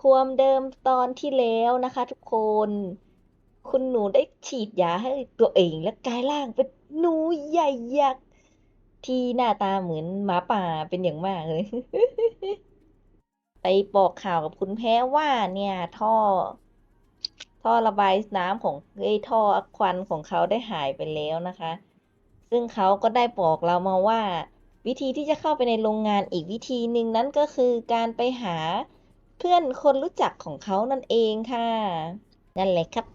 ความเดิมตอนที่แล้วนะคะทุกคน คุณหนูได้ฉีดยาให้ตัวเองและกลายร่างเป็นหนูใหญ่ยักษ์ที่หน้าตาเหมือนหมาป่าเป็นอย่างมากเลย ไปบอกข่าวกับคุณแพ้ว่าเนี่ยท่อ ท่อระบายน้ำของเอ้ท่อควันของเขาได้หายไปแล้วนะคะ ซึ่งเขาก็ได้บอกเรามาว่า วิธีที่จะเข้าไปในโรงงานอีกวิธีหนึ่งนั้นก็คือการไปหา เพื่อนคนรู้จักของเขานั่นเองค่ะ นั่นแหละครับ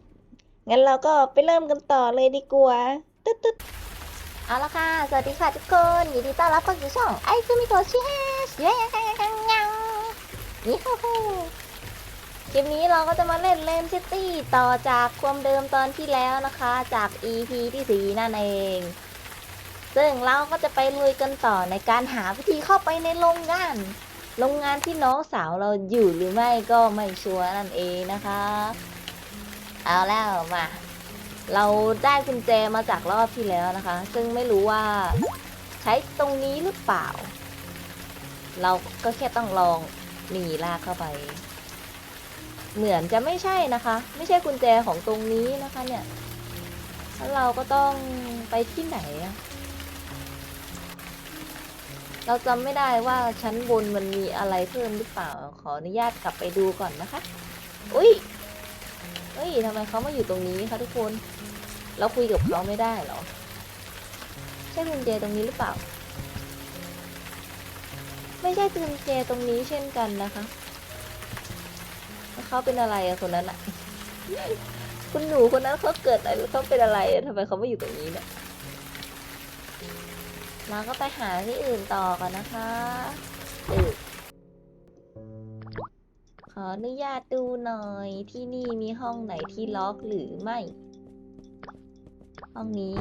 งั้นเราก็ไปเริ่มกันต่อเลยดีกว่า ตึ๊ดตึ๊ดเอาละค่ะ สวัสดีค่ะทุกคน ยินดีต้อนรับเข้าสู่ช่องไอซูมิโกชิเฮสเย้ยังยังยังนี่ฮู้ฮู้คลิปนี้เราก็จะมาเล่นเลนซิตี้ต่อจากความเดิมตอนที่แล้วนะคะ จาก EP ที่สี่นั่นเอง ซึ่งเราก็จะไปลุยกันต่อในการหาวิธีเข้าไปในโรงงาน โรงงานที่น้องสาวเราอยู่หรือไม่ก็ไม่ชัวร์นั่นเองนะคะ เอาแล้วมา เราได้กุญแจมาจากรอบที่แล้วนะคะ ซึ่งไม่รู้ว่าใช้ตรงนี้หรือเปล่า เราก็แค่ต้องลองหนีลากเข้าไป เหมือนจะไม่ใช่นะคะ ไม่ใช่กุญแจของตรงนี้นะคะเนี่ยแล้วเราก็ต้องไปที่ไหนอะ เราจำไม่ได้ว่าชั้นบนมันมีอะไรเพิ่มหรือเปล่า ขออนุญาตกลับไปดูก่อนนะคะ อุ้ยเฮ้ยทำไมเขามาอยู่ตรงนี้คะทุกคน เราคุยกับเขาไม่ได้เหรอ ใช่กุญแจตรงนี้หรือเปล่า ไม่ใช่กุญแจตรงนี้เช่นกันนะคะเขาเป็นอะไรอะคนนั้นอะคุณหนูคนนั้นเขาเกิดอะไรหรือเขาเป็นอะไรทำไมเขาไม่อยู่ตรงนี้เนี่ย เราก็ไปหาที่อื่นต่อกันนะคะอือขออนุญาตดูหน่อยที่นี่มีห้องไหนที่ล็อกหรือไม่ ห้องนี้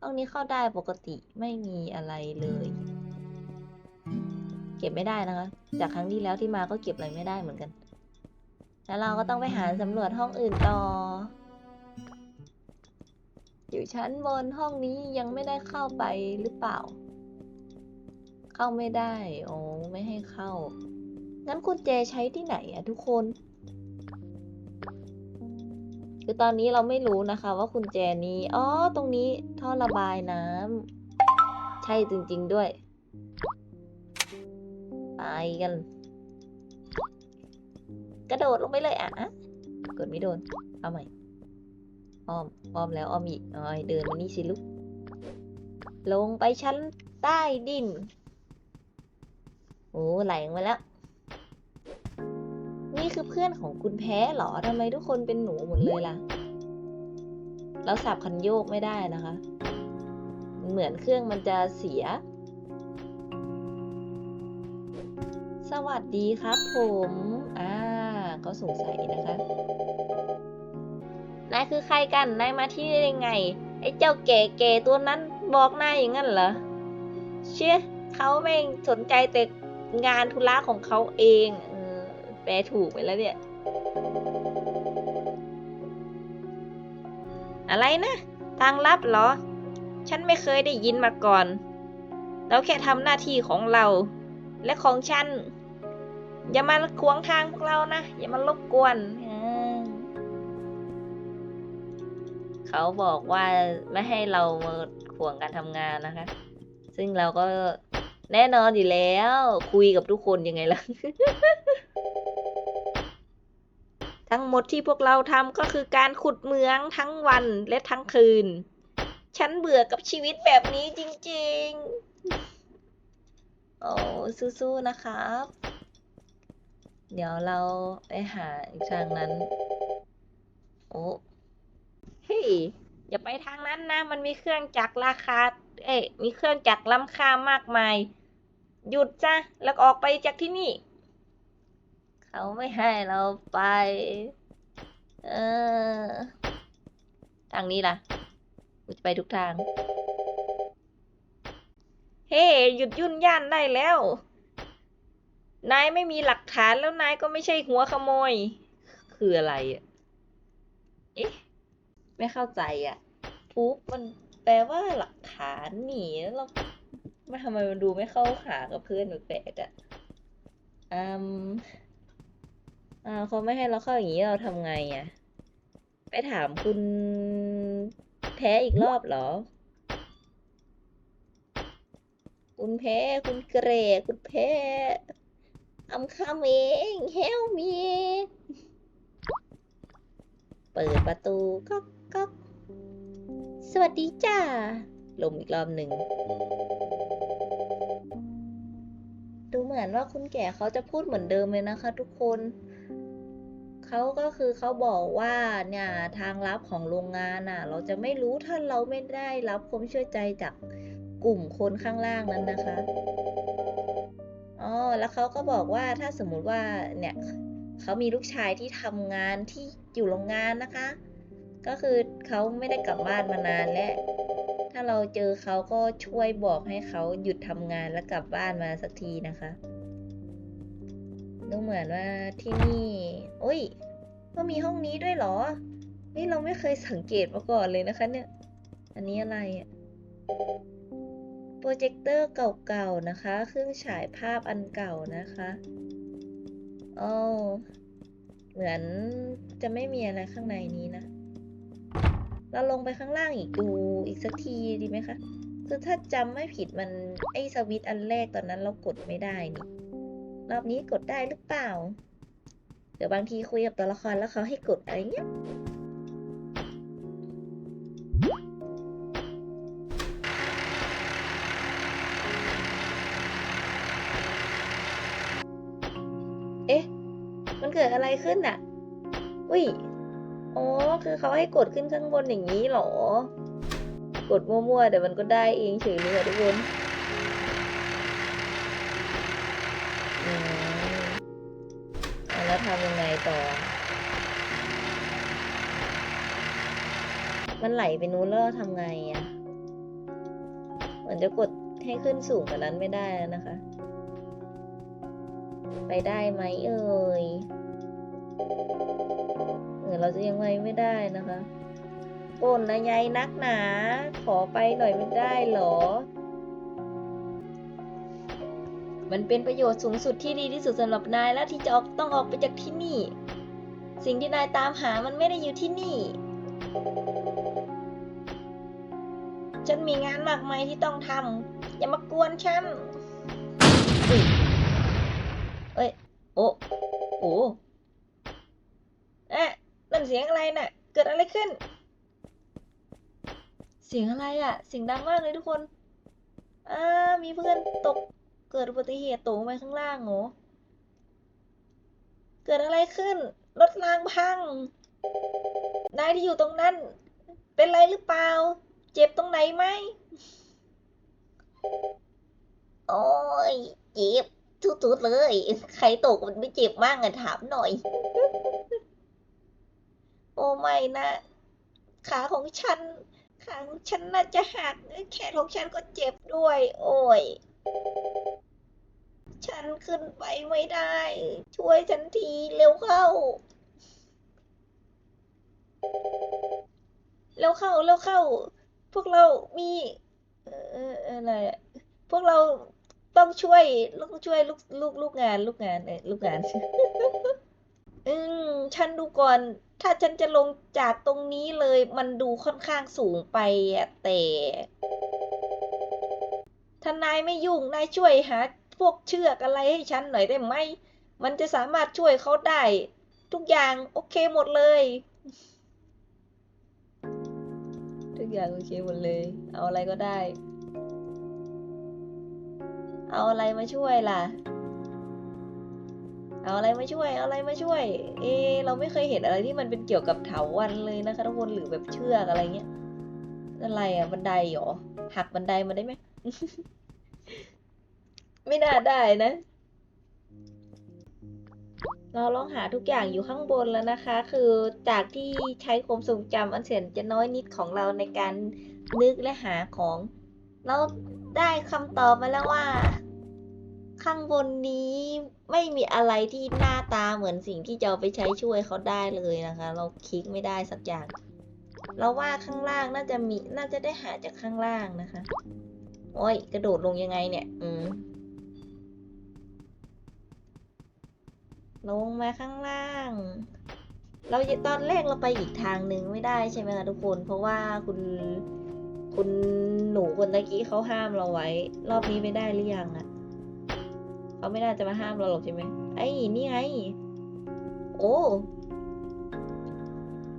ห้องนี้เข้าได้ปกติไม่มีอะไรเลย เก็บไม่ได้นะคะ จากครั้งที่แล้วที่มาก็เก็บอะไรไม่ได้เหมือนกัน แล้วเราก็ต้องไปหาสำรวจห้องอื่นต่อ อยู่ชั้นบนห้องนี้ยังไม่ได้เข้าไปหรือเปล่า เข้าไม่ได้ โอ้ไม่ให้เข้า งั้นกุญแจใช้ที่ไหนอะทุกคน คือตอนนี้เราไม่รู้นะคะ ว่ากุญแจนี้ อ๋อ ตรงนี้ท่อระบายน้ำ ใช่จริง ๆด้วย ไปกัน กระโดดลงไปเลยอะอะกดไม่โดน เอาใหม่ อ้อมอ้อมแล้วอ้อมอีกอ้อยเดินมานี่สิลูก ลงไปชั้นใต้ดิน โอ้ไหลลงมาแล้ว นี่คือเพื่อนของคุณแพ้เหรอทำไมทุกคนเป็นหนูหมดเลยล่ะแล้วสับคันโยกไม่ได้นะคะ เหมือนเครื่องมันจะเสีย สวัสดีครับผม อ่า ก็สงสัยนะคะ นายคือใครกัน นายมาที่นี่ได้ไง ไอ้เจ้าแก่ๆตัวนั้นบอกนายอย่างนั้นเหรอ เชื่อเขาไม่สนใจแต่งานธุระของเขาเองออแปลถูกไปแล้วเนี่ย อะไรนะทางลับเหรอ ฉันไม่เคยได้ยินมาก่อน เราแค่ทำหน้าที่ของเราและของฉัน อย่ามาขวางทางพวกเรานะ อย่ามารบกวน เขาบอกว่าไม่ให้เรามาขวางการทำงานนะคะ ซึ่งเราก็แน่นอนอยู่แล้ว คุยกับทุกคนยังไงล่ะ ทั้งหมดที่พวกเราทำก็คือการขุดเหมืองทั้งวันและทั้งคืน ฉันเบื่อกับชีวิตแบบนี้จริงๆ โอ้สู้ๆ นะครับ เดี๋ยวเราไปหาอีกทางนั้น โอ้ เฮ้ยอย่าไปทางนั้นนะ มันมีเครื่องจักรราคา เอ้ยมีเครื่องจักรล้ำค่ามากมาย หยุดจ้ะแล้วออกไปจากที่นี่ เขาไม่ให้เราไป เออ ทางนี้ล่ะกูจะไปทุกทาง เฮ้ หยุดยุ่นย่านได้แล้ว นายไม่มีหลักฐานแล้วนายก็ไม่ใช่หัวขโมย คืออะไรอะ เอ๊ะ ไม่เข้าใจอะปุ๊บมันแปลว่าหลักฐานหนีแล้วเราไม่ทำไมมันดูไม่เข้าขากับเพื่อนแปลกๆอะอืมอ่าเขาไม่ให้เราเข้าอย่างนี้เราทำไงอะ ไปถามคุณแพ้อีกรอบเหรอ คุณแพ้คุณเกรคุณแพ้อำคำเองเฮลมี เปิดประตูก็ ก็สวัสดีจ้าลมอีกรอบหนึ่ง ดูเหมือนว่าคุณแก่เขาจะพูดเหมือนเดิมเลยนะคะทุกคน เขาก็คือเขาบอกว่าเนี่ยทางลับของโรงงานน่ะ เราจะไม่รู้ถ้าเราไม่ได้รับความช่วยใจจากกลุ่มคนข้างล่างนั้นนะคะ อ๋อ แล้วเขาก็บอกว่าถ้าสมมุติว่าเนี่ยเขามีลูกชายที่ทำงานที่อยู่โรงงานนะคะ ก็คือเขาไม่ได้กลับบ้านมานานแล้วถ้าเราเจอเขาก็ช่วยบอกให้เขาหยุดทำงานแล้วกลับบ้านมาสักทีนะคะ ดูเหมือนว่าที่นี่โอ้ย ก็มีห้องนี้ด้วยเหรอ นี่เราไม่เคยสังเกตมาก่อนเลยนะคะ เนี่ย อันนี้อะไรอะโปรเจคเตอร์เก่าๆนะคะ เครื่องฉายภาพอันเก่านะคะอ๋อเหมือนจะไม่มีอะไรข้างในนี้นะ เราลงไปข้างล่างอีกดูอีกสักทีดีไหมคะคือถ้าจำไม่ผิดมันไอสวิตช์อันแรกตอนนั้นเรากดไม่ได้นี่รอบนี้กดได้หรือเปล่า เดี๋ยวบางทีคุยกับตัวละครแล้วเขาให้กดอะไรเงี้ยเอ๊ะ มันเกิดอะไรขึ้นอะอุ้ย คือเขาให้กดขึ้นข้างบนอย่างนี้เหรอ กดมั่วๆแต่มันก็ได้เองเฉยเลยอะทุกคนแล้วทำยังไงต่อ มันไหลไปนู้นแล้วทำไงอะเหมือนจะกดให้ขึ้นสูงกว่านั้นไม่ได้แล้วนะคะ ไปได้ไหมเอ่ย ออเราจะยังไงไม่ได้นะคะปนนะยายนักหนา ขอไปหน่อยไม่ได้เหรอ มันเป็นประโยชน์สูงสุดที่ดีที่สุดสำหรับนายแล้วที่จะออกต้องออกไปจากที่นี่ สิ่งที่นายตามหามันไม่ได้อยู่ที่นี่ ฉันมีงานมากมายที่ต้องทำอย่ามากวนฉันเอ้ย โอ้โอ้ เสียงอะไรน่ะ เกิดอะไรขึ้น เสียงอะไรอะ เสียงดังมากเลยทุกคนอ่ามีเพื่อนตก เกิดอุบัติเหตุตกไปข้างล่างเหรอเกิดอะไรขึ้น รถรางพัง นายที่อยู่ตรงนั้น เป็นไรหรือเปล่า เจ็บตรงไหนไหม โอ้ย เจ็บทุดๆเลย ใครตกมันไม่เจ็บมากอะถามหน่อย โอ้ไม่นะ ขาของฉัน ขาของฉันน่าจะหักแขนของฉันก็เจ็บด้วย โอ้ย ฉันขึ้นไปไม่ได้ ช่วยฉันทีเร็วเข้า เร็วเข้าเร็วเข้า พวกเรามีเอออะไรพวกเราต้องช่วยลูกช่วยลูกลูกลูกงาน ลูกงานเออลูกงานอืมฉันดูก่อน ถ้าฉันจะลงจากตรงนี้เลยมันดูค่อนข้างสูงไปอะแต่ถ้านายไม่ยุ่งนายช่วยหาพวกเชือกอะไรให้ฉันหน่อยได้ไหม มันจะสามารถช่วยเขาได้ ทุกอย่างโอเคหมดเลย ทุกอย่างโอเคหมดเลย เอาอะไรก็ได้ เอาอะไรมาช่วยล่ะ เอาอะไรมาช่วยเอาอะไรมาช่วย เอ เราไม่เคยเห็นอะไรที่มันเป็นเกี่ยวกับเถาวัลย์เลยนะคะทุกคนหรือแบบเชือกอะไรเงี้ยอะไรอะบันไดเหรอหักบันไดมาได้ไหมไม่น่าได้นะ เราลองหาทุกอย่างอยู่ข้างบนแล้วนะคะ คือจากที่ใช้ความทรงจำอันแสนจะน้อยนิดของเราในการนึกและหาของ เราได้คำตอบมาแล้วว่า ข้างบนนี้ไม่มีอะไรที่หน้าตาเหมือนสิ่งที่จะเอาไปใช้ช่วยเขาได้เลยนะคะ เราคลิกไม่ได้สักอย่าง เราว่าข้างล่างน่าจะมีน่าจะได้หาจากข้างล่างนะคะ โอ้ย กระโดดลงยังไงเนี่ย อืมลงมาข้างล่าง เราตอนแรกเราไปอีกทางหนึ่งไม่ได้ใช่ไหมคะทุกคน เพราะว่าคุณคุณหนูคนตะกี้เขาห้ามเราไว้ รอบนี้ไม่ได้หรือยังอะ เขาไม่น่าจะมาห้ามเราหรอกใช่ไหมไอ้นี่ไง โอ้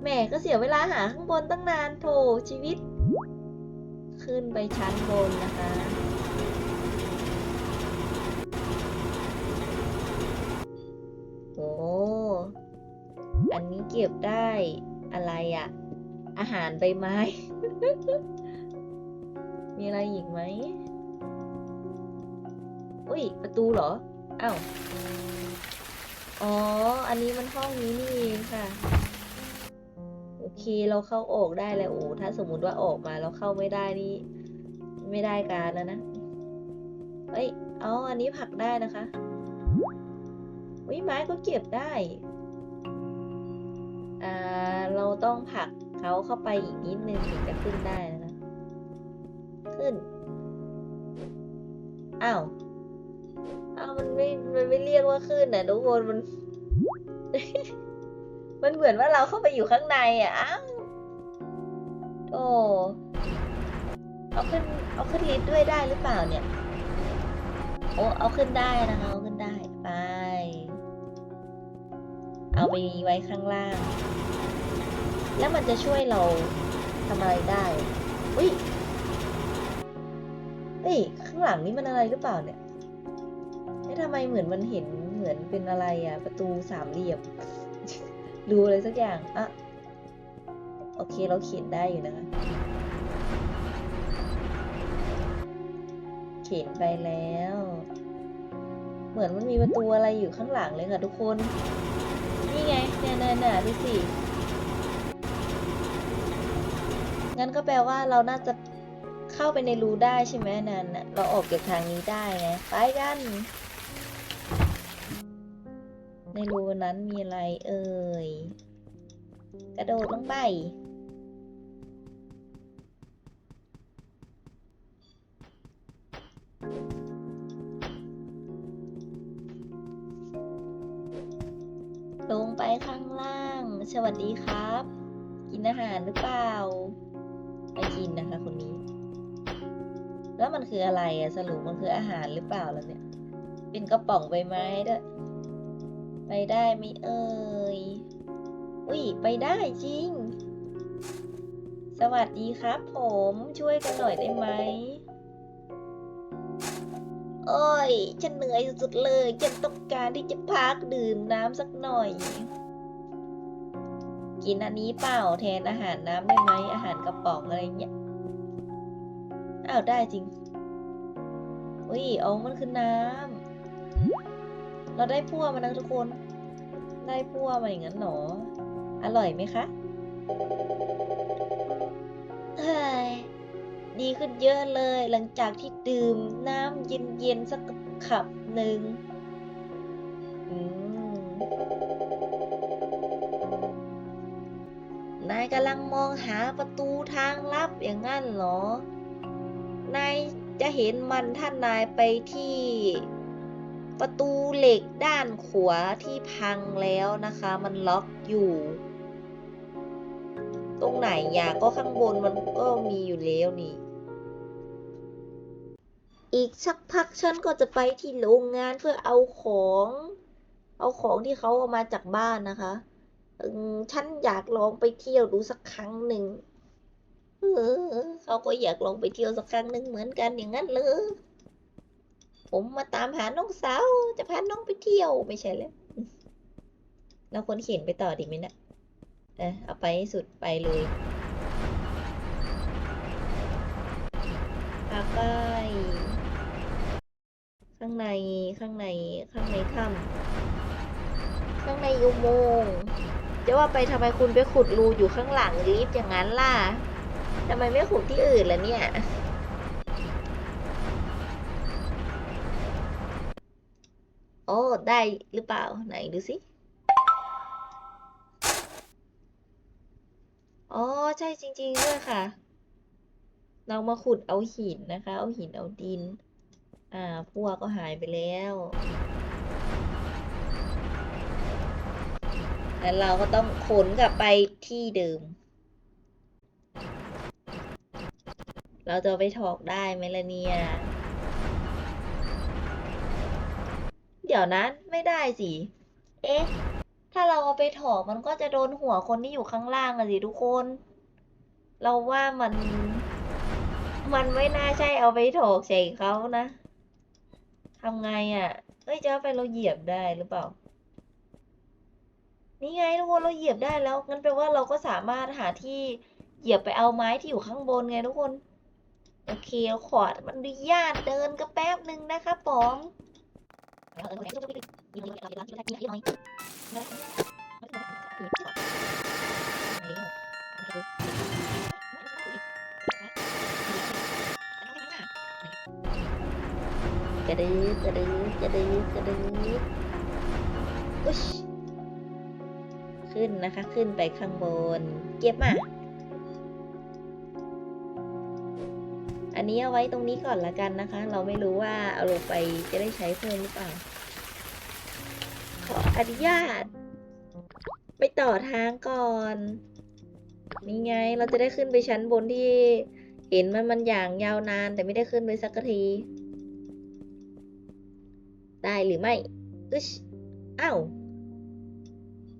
แหม่ก็เสียเวลาหาข้างบนตั้งนานโถชีวิต ขึ้นไปชั้นบนนะคะโอ้อันนี้เก็บได้อะไรอะอาหารใบไม้ มีอะไรอีกไหม อุ้ย ประตูเหรอ อ้าว อ๋อ อันนี้มันห้องนี้นี่เองค่ะ โอเค เราเข้าออกได้แล้วโอ้ถ้าสมมุติว่าออกมาแล้วเข้าไม่ได้นี่ ไม่ได้การแล้วนะ เอ้ย เอาอันนี้ผลักได้นะคะอุ้ยไม้ก็เก็บได้ อ่า เราต้องผลักเขาเข้าไปอีกนิดนึงถึงจะขึ้นได้นะ ขึ้น อ้าว อ้าวมันไม่มันไม่เรียกว่าขึ้นนะทุกคนมัน มันเหมือนว่าเราเข้าไปอยู่ข้างในอะอ้าวโอ้เอาขึ้นเอาขึ้นลิฟต์ด้วยได้หรือเปล่าเนี่ย โอ้เอาขึ้นได้นะคะเอาขึ้นได้ไป เอาไปไว้ข้างล่าง แล้วมันจะช่วยเราทำอะไรได้อุ้ยเฮ้ยข้างหลังนี่มันอะไรหรือเปล่าเนี่ย ทำไมเหมือนมันเห็นเหมือนเป็นอะไรอะประตูสามเหลี่ยม ดูอะไรสักอย่างอะโอเคเราเขียนได้อยู่นะคะ เขียนไปแล้ว เหมือนมันมีประตูอะไรอยู่ข้างหลังเลยค่ะทุกคน นี่ไงเนี่ยเนี่ยเนี่ยดูสิงั้นก็แปลว่าเราน่าจะเข้าไปในรูได้ใช่ไหมนั่นน่ะเราออกจากทางนี้ได้ไงไปกัน ในรูนั้นมีอะไรเอ่ย กระโดดลงไป ลงไปข้างล่าง สวัสดีครับ กินอาหารหรือเปล่าไม่กินนะคะคนนี้ แล้วมันคืออะไรอะสรุปมันคืออาหารหรือเปล่าแล่ะเนี่ย เป็นกระป๋องใบไม้ด้วย ไปได้ไหมเอ่ย อุ้ย ไปได้จริง สวัสดีครับผมช่วยกันหน่อยได้ไหม โอ้ย ฉันเหนื่อยสุดๆเลย ฉันต้องการที่จะพักดื่มน้ำสักหน่อย กินอันนี้เปล่าแทนอาหารน้ำได้ไหม อาหารกระป๋องอะไรเงี้ย อ้าวได้จริง อุ้ยเอมันคือน้ำ เราได้พั่วมานะทุกคน ได้พั่วมาอย่างนั้นหรออร่อยไหมคะเฮ้ยดีขึ้นเยอะเลยหลังจากที่ดื่มน้ำเย็นๆสักขับหนึ่งนายกำลังมองหาประตูทางลับอย่างนั้นเหรอ นายจะเห็นมันถ้านายไปที่ ประตูเหล็กด้านขวาที่พังแล้วนะคะ มันล็อกอยู่ ตรงไหนอย่าก็ข้างบนมันก็มีอยู่แล้วนี่ อีกสักพักฉันก็จะไปที่โรงงานเพื่อเอาของ เอาของที่เขาเอามาจากบ้านนะคะฉันอยากลองไปเที่ยวดูสักครั้งหนึ่ง เออ เขาก็อยากลองไปเที่ยวสักครั้งหนึ่งเหมือนกันอย่างนั้นเลย ผมมาตามหาน้องสาว จะพาน้องไปเที่ยวไม่ใช่เลยเราควรเขียนไปต่อดีไหมนะเออเอาไปสุดไปเลยพาไปข้างในข้างในข้างในถ้ำข้างในอุโมงค์จะว่าไปทำไมคุณไปขุดรูอยู่ข้างหลังลิฟต์อย่างนั้นล่ะทำไมไม่ขุดที่อื่นล่ะเนี่ย โอ้ ได้หรือเปล่า ไหนดูสิ อ๋อ ใช่จริง ๆ ด้วยค่ะ เรามาขุดเอาหินนะคะ เอาหินเอาดิน อ่า พวกก็หายไปแล้ว แล้วเราก็ต้องขนกลับไปที่เดิม เราจะไปถอกได้ไหมล่ะเนี่ย เดี๋ยวนะไม่ได้สิ เอ๊ะ ถ้าเราเอาไปถอกมันก็จะโดนหัวคนที่อยู่ข้างล่างอะสิทุกคน เราว่ามัน มันไม่น่าใช่เอาไปถอกใส่เขานะทำไงอะเอ้ยจะเอาไปเราเหยียบได้หรือเปล่า นี่ไงทุกคนเราเหยียบได้แล้วงั้นแปลว่าเราก็สามารถหาที่เหยียบไปเอาไม้ที่อยู่ข้างบนไงทุกคน โอเคเราขอมันอนุญาตเดินก็แป๊บหนึ่งนะคะผม กระดึ๊บกระดึ๊บกระดึ๊บกระดึ๊บอุ๊ยขึ้นนะคะ ขึ้นไปข้างบน เก็บมา นนี้เอาไว้ตรงนี้ก่อนละกันนะคะ เราไม่รู้ว่าเอาลงไปจะได้ใช้เพิ่มหรือเปล่า ขออนุญาต ไปต่อทางก่อนนี่ไงเราจะได้ขึ้นไปชั้นบนที่เห็นมันมันอย่างยาวนาน แต่ไม่ได้ขึ้นไปสักที ได้หรือไม่อึชอ้าว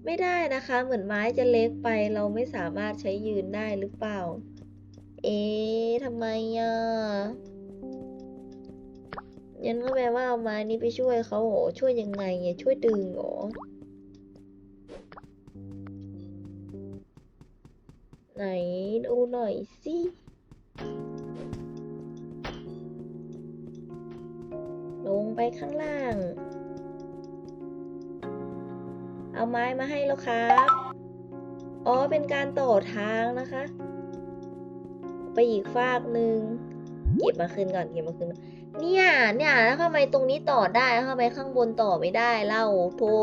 ไม่ได้นะคะ เหมือนไม้จะเล็กไปเราไม่สามารถใช้ยืนได้หรือเปล่า เอ๊ะทำไมอะยันก็แปลว่าเอาไม้นี้ไปช่วยเขาโหช่วยยังไงอะช่วยดึงหรอไหนดูหน่อยสิลงไปข้างล่าง เอาไม้มาให้แล้วครับ อ๋อ เป็นการต่อทางนะคะ ไปอีกฟากหนึ่งเก็บมาคืนก่อนเก็บมาคืนก่อนเนี่ยเนี่ยแล้วทำไมตรงนี้ต่อได้แล้วทำไมข้างบนต่อไม่ได้เล่าโธ่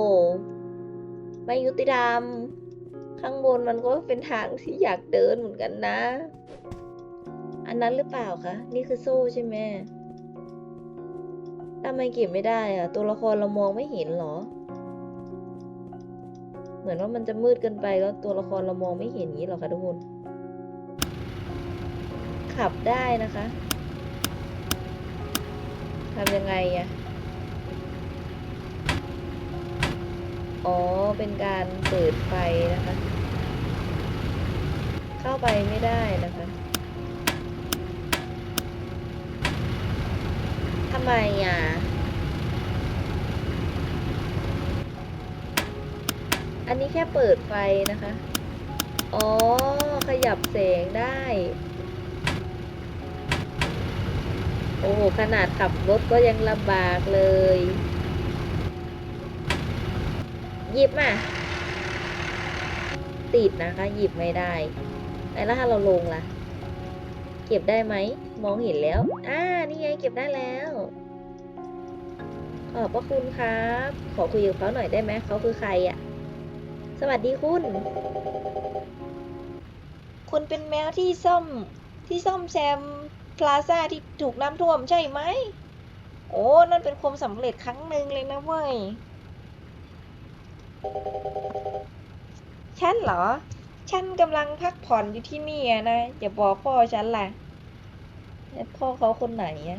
ไม่ยุติธรรมข้างบนมันก็เป็นทางที่อยากเดินเหมือนกันนะ อันนั้นหรือเปล่าคะนี่คือโซ่ใช่ไหมทำไมเก็บไม่ได้อะตัวละครเรามองไม่เห็นหรอ เหมือนว่ามันจะมืดเกินไปแล้วตัวละครเรามองไม่เห็นอย่างนี้หรอคะทุกคน ขับได้นะคะทำยังไงอะอ๋อ เป็นการเปิดไฟนะคะ เข้าไปไม่ได้นะคะทำไมอะอันนี้แค่เปิดไฟนะคะ อ๋อ ขยับแสงได้ โอ้โหขนาดขับรถก็ยังลำบากเลย หยิบมาติดนะคะ หยิบไม่ได้แล้วถ้าเราลงล่ะ เก็บได้ไหม มองเห็นแล้ว อ่า นี่ไงเก็บได้แล้วขอบพระคุณครับ ขอคุยกับเขาหน่อยได้ไหม เขาคือใครอะ่ะ สวัสดีคุณ คุณเป็นแมวที่ซ่อมที่ซ่อมแซม ลาซ่าที่ถูกน้ำท่วมใช่ไหม โอ้ นั่นเป็นความสำเร็จครั้งหนึ่งเลยนะเว้ย ฉันเหรอ ฉันกำลังพักผ่อนอยู่ที่นี่นะ อย่าบอกพ่อฉันล่ะ พ่อเขาคนไหนอะ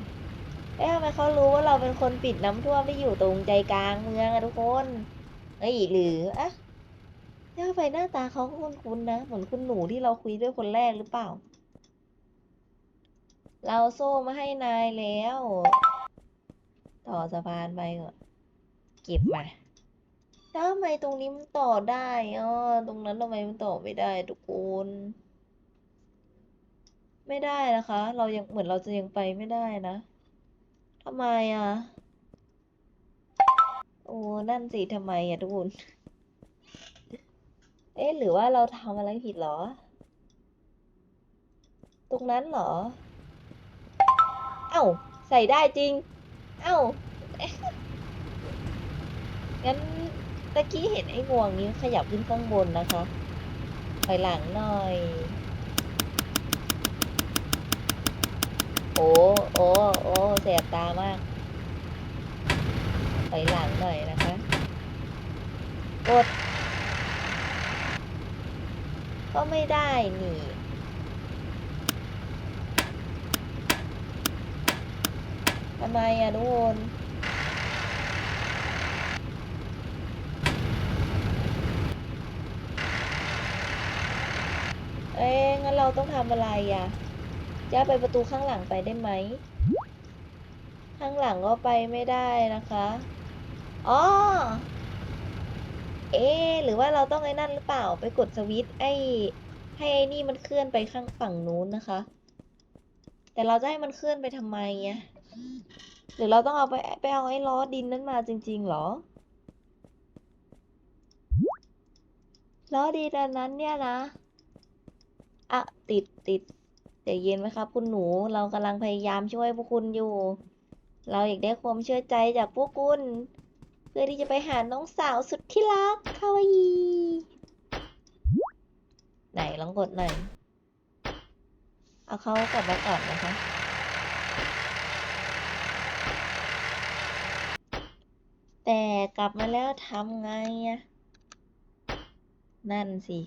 เอ๊ะทำไมเขารู้ว่าเราเป็นคนปิดน้ำท่วมที่อยู่ตรงใจกลางเมืองอะทุกคนเอ้ยหรืออะแล้วทำไมหน้าตาเขาคุ้นๆนะ เหมือนคุณหนูที่เราคุยด้วยคนแรกหรือเปล่า เราโซ่มาให้นายแล้ว ต่อสะพานไปก่อนเก็บมาทำไมตรงนี้มันต่อได้อ๋อตรงนั้นทำไมมันต่อไม่ได้ทุกคนไม่ได้นะคะ เรายังเหมือนเราจะยังไปไม่ได้นะทำไมอะ โอ้นั่นสิทำไมอะทุกคนเอ๊ะหรือว่าเราทำอะไรผิดเหรอ ตรงนั้นเหรอ เอ้า ใส่ได้จริง เอ้า งั้นตะกี้เห็นไอ้งวงนี้ขยับขึ้นข้างบนนะคะไปหลังหน่อย โอ้โอ้โอ้แสบตามากไปหลังหน่อยนะคะ กด ก็ไม่ได้นี่ ทำไมอะทุกคนเอ๊ะงั้นเราต้องทำอะไรอะจะไปประตูข้างหลังไปได้ไหม ข้างหลังก็ไปไม่ได้นะคะ อ๋อ เอ๊หรือว่าเราต้องไอ้นั่นหรือเปล่า ไปกดสวิตช์ไอ้ให้ไอ้นี่มันเคลื่อนไปข้างฝั่งนู้นนะคะ แต่เราจะให้มันเคลื่อนไปทำไมอะ หรือเราต้องเอาไปไปเอาไอ้ล้อดินนั้นมาจริง ๆ หรอ ล้อดินอันนั้นเนี่ยนะ อะ ติดติดใจเย็นไหมครับ คุณหนู เรากำลังพยายามช่วยพวกคุณอยู่ เราอยากได้ความเชื่อใจจากพวกคุณ เพื่อที่จะไปหาน้องสาวสุดที่รักคาวาอีไหนลองกดหน่อย เอาเขากลับมาก่อนนะคะ แต่กลับมาแล้วทำไงอะนั่นสิ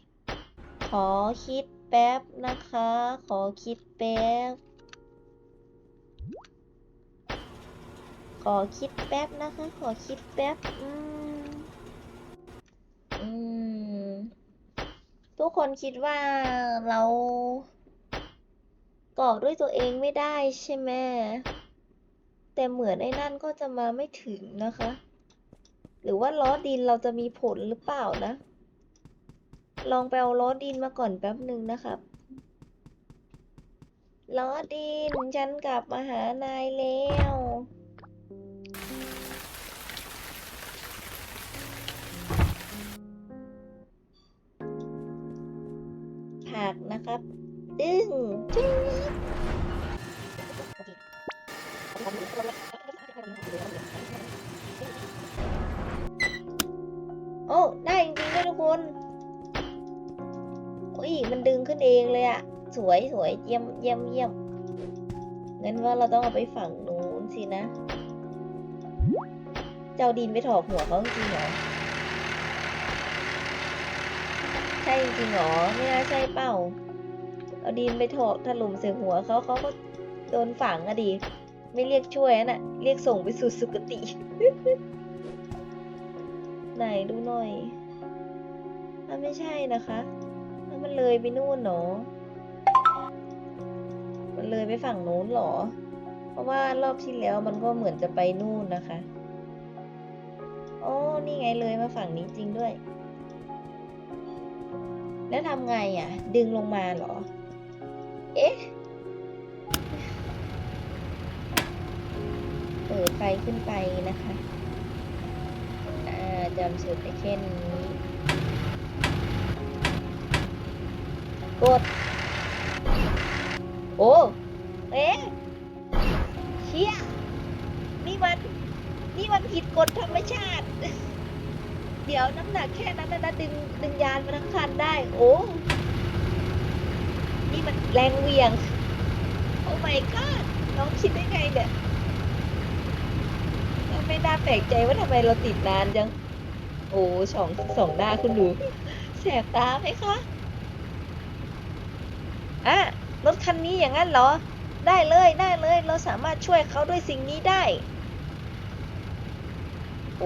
ขอคิดแป๊บนะคะ ขอคิดแป๊บ ขอคิดแป๊บนะคะ ขอคิดแป๊บ อืม อืม ทุกคนคิดว่าเราก่อด้วยตัวเองไม่ได้ใช่ไหมแต่เหมือนไอ้นั่นก็จะมาไม่ถึงนะคะ หรือว่าล้อดินเราจะมีผลหรือเปล่านะ ลองไปเอาล้อดินมาก่อนแป๊บหนึ่งนะครับ ล้อดินฉันกลับมาหานายแล้วผักนะครับ ดึงจึ๊ง อ้ได้จริงๆด้วยทุกคนอุ้ยมันดึงขึ้นเองเลยอะสวยสวยเยี่ยมเยี่ยมเยี่ยมงั้นว่าเราต้องเอาไปฝั่งนู้นสินะ เจ้าดินไปถอกหัวเขาจริงเหรอใช่จริงเหรอไม่น่าใช่เป้าเอาดินไปถอกถล่มใส่หัวเขาเขาก็โดนฝังอะดี ไม่เรียกช่วยอะน่ะ เรียกส่งไปสู่สุคติ ไหนดูหน่อยถ้าไม่ใช่นะคะถ้ามันเลยไปนู่นเนาะมันเลยไปฝั่งโน้นหรอ เพราะว่ารอบที่แล้วมันก็เหมือนจะไปนู่นนะคะอ๋อนี่ไงเลยมาฝั่งนี้จริงด้วย แล้วทำไงอะ ดึงลงมาหรอ เอ๊ะ เปิดไฟขึ้นไปนะคะ จำสูตรได้แค่นี้ กด โอ้เอ๊ะเชี่ยนี่มัน นี่มันผิดกฎธรรมชาติ เดี๋ยวน้ำหนักแค่นั้นนะดึงดึงยานมาทั้งคันได้ โอ้นี่มันแรงเวียง โอ้ my god น้องคิดได้ไงเนี่ยไม่น่าแปลกใจว่าทำไมเราติดนานจัง อ้สองสองหน้าคุณดูแสบตาไหมคะอะรถคันนี้อย่างนั้นเหรอ ได้เลยได้เลย เราสามารถช่วยเขาด้วยสิ่งนี้ได้ โอ้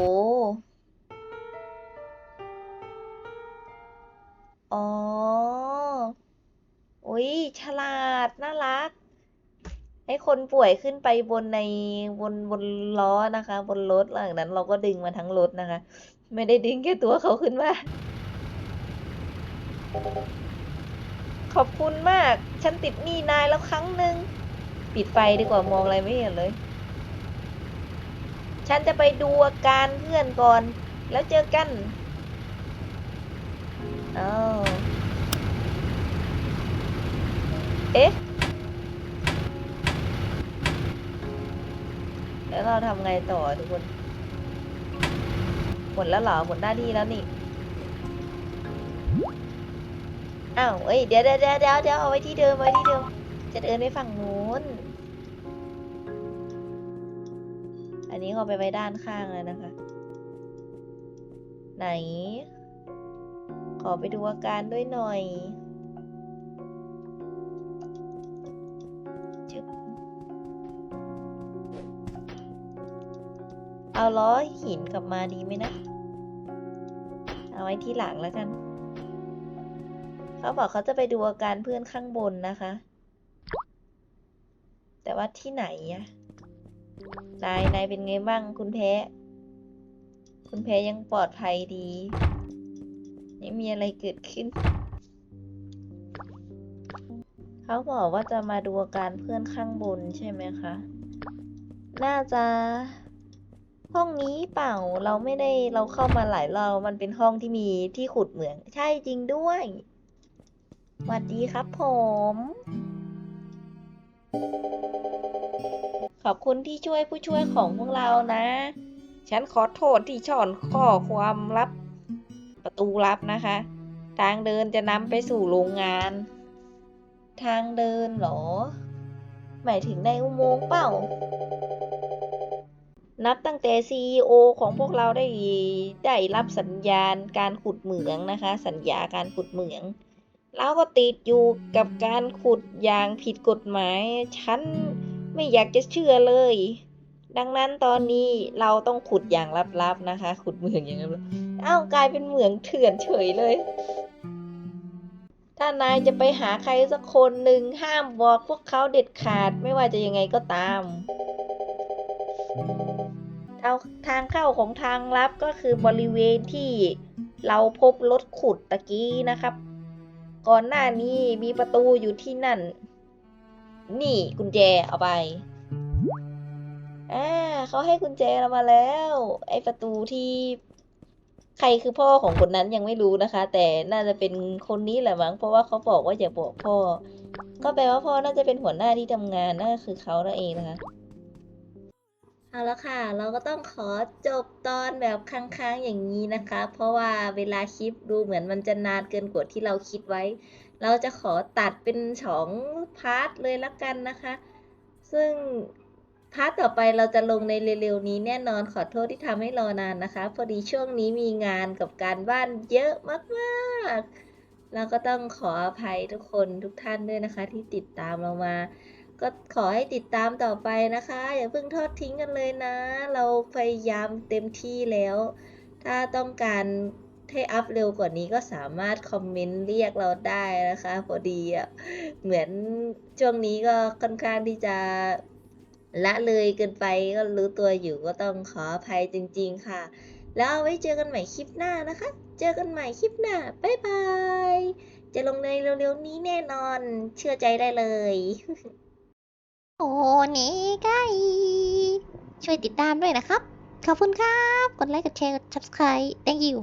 อ๋ออุ้ยฉลาด น่ารัก ให้คนป่วยขึ้นไปบนในบนบนล้อนะคะ บนรถหลังนั้น เราก็ดึงมาทั้งรถนะคะ ไม่ได้ดึงแค่ตัวเขาขึ้นมา ขอบคุณมาก ฉันติดหนี้นายแล้วครั้งหนึ่ง ปิดไฟดีกว่ามองอะไรไม่เห็นเลย ฉันจะไปดูอาการเพื่อนก่อน แล้วเจอกันเอ้าเอ๊ะ แล้วเราทำไงต่อทุกคน มดแล้วหรอหมดหน้าที่แล้วนี่อ้าวเอ้ยเดี๋ยวเดี๋ยวเดี๋ยวเดี๋ยวเอาไว้ที่เดิมไว้ที่เดิมจะเดินไปฝั่งนู้น อันนี้เขาไปไว้ด้านข้างแล้วนะคะ ไหน ขอไปดูอาการด้วยหน่อยเอาล้อหินกลับมาดีไหมนะ เอาไว้ที่หลังแล้วกัน เขาบอกเขาจะไปดูอาการเพื่อนข้างบนนะคะ แต่ว่าที่ไหนอะนายนายเป็นไงบ้างคุณแพ้ คุณแพ้ยังปลอดภัยดี ไม่มีอะไรเกิดขึ้น เขาบอกว่าจะมาดูอาการเพื่อนข้างบนใช่ไหมคะ น่าจะ ห้องนี้เปล่าเราไม่ได้เราเข้ามาหลายรอบมันเป็นห้องที่มีที่ขุดเหมือง ใช่จริงด้วยสวัสดีครับผม ขอบคุณที่ช่วยผู้ช่วยของพวกเรานะ ฉันขอโทษที่ช่อนข้อความลับ ประตูลับนะคะ ทางเดินจะนำไปสู่โรงงาน ทางเดินเหรอ หมายถึงในอุโมงค์เปล่า นับตั้งแต่ CEO ของพวกเราได้ได้รับสัญญาณการขุดเหมืองนะคะ สัญญาการขุดเหมืองเราก็ติดอยู่กับการขุดอย่างผิดกฎหมาย ฉันไม่อยากจะเชื่อเลย ดังนั้นตอนนี้เราต้องขุดอย่างลับๆนะคะ ขุดเหมืองอย่างลับๆอ้าวกลายเป็นเหมืองเถื่อนเฉยเลย ถ้านายจะไปหาใครสักคนหนึ่งห้ามบอกพวกเขาเด็ดขาดไม่ว่าจะยังไงก็ตามเอาทางเข้าของทางลับก็คือบริเวณที่เราพบรถขุดตะกี้นะครับ ก่อนหน้านี้มีประตูอยู่ที่นั่น นี่กุญแจเอาไปอ่าเขาให้กุญแจเรามาแล้ว ไอประตูที่ใครคือพ่อของคนนั้นยังไม่รู้นะคะ แต่น่าจะเป็นคนนี้แหละมั้งเพราะว่าเขาบอกว่าอย่าบอกพ่อ ก็แปลว่าพ่อน่าจะเป็นหัวหน้าที่ทำงานนั่นก็คือเขานั่นเองนะคะ เอาละค่ะ เราก็ต้องขอจบตอนแบบค้างๆอย่างนี้นะคะ เพราะว่าเวลาคลิปดูเหมือนมันจะนานเกินกว่าที่เราคิดไว้ เราจะขอตัดเป็นสองพาร์ทเลยละกันนะคะ ซึ่งพาร์ทต่อไปเราจะลงในเร็วๆนี้แน่นอนขอโทษที่ทำให้รอนานนะคะ พอดีช่วงนี้มีงานกับการบ้านเยอะมากๆเราก็ต้องขออภัยทุกคนทุกท่านด้วยนะคะ ที่ติดตามเรามา ก็ขอให้ติดตามต่อไปนะคะ อย่าเพิ่งทอดทิ้งกันเลยนะ เราพยายามเต็มที่แล้ว ถ้าต้องการให้อัพเร็วกว่านี้ก็สามารถคอมเมนต์เรียกเราได้นะคะ พอดีอะเหมือนช่วงนี้ก็ค่อนข้างที่จะละเลยเกินไปก็รู้ตัวอยู่ก็ต้องขออภัยจริง ๆ ค่ะ แล้วไว้เจอกันใหม่คลิปหน้านะคะ เจอกันใหม่คลิปหน้าบ๊ายบายจะลงในเร็วๆนี้แน่นอนเชื่อใจได้เลย โอ้เนไกช่วยติดตามด้วยนะครับ ขอบคุณครับ กดไลค์ กดแชร์ กด subscribe thank you